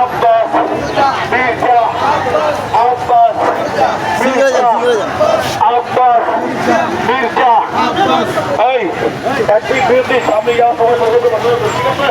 আব্বাস মির্জা আব্বাস মির্জা। আব্বাস মির্জা এই একটি বিরতি সামনে যাওয়া সবাই ঠিক আছে?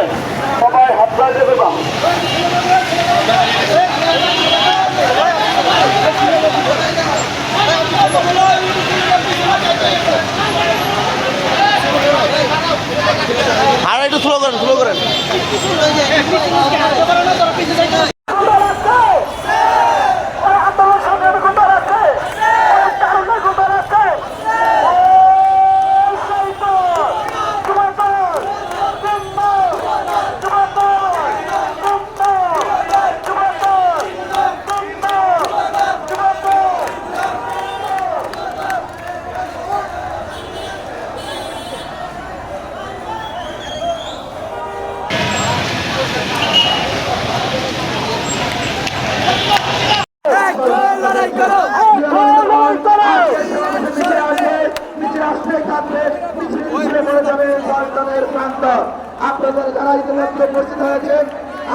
আপনাদের যারা ইতিমধ্যে উপস্থিত হয়েছেন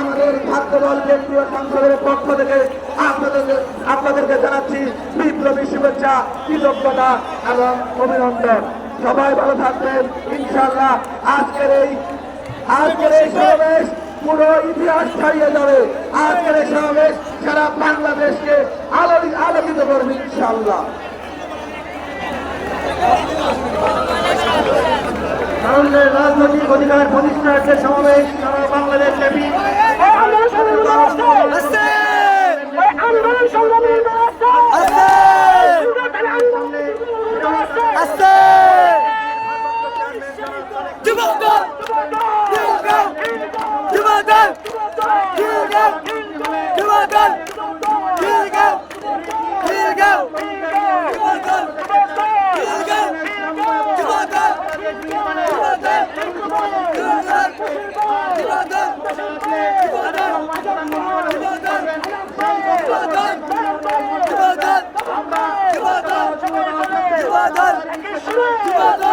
আমাদের ছাত্র কেন্দ্রীয় সংসদের পক্ষ থেকে আপনাদের আপনাদেরকে জানাচ্ছি বিপ্লবী শুভেচ্ছা, কৃতজ্ঞতা এবং অভিনন্দন। সবাই ভালো থাকবেন ইনশাল্লাহ আজকের এই আজকের এই সমাবেশ পুরো ইতিহাস ছাড়িয়ে যাবে। আজকের এই সমাবেশ সারা বাংলাদেশকে আলোকিত করবে ইনশাল্লাহ তারুণ্যের রাজনৈতিক অধিকার আছে সমাবেশ Слава!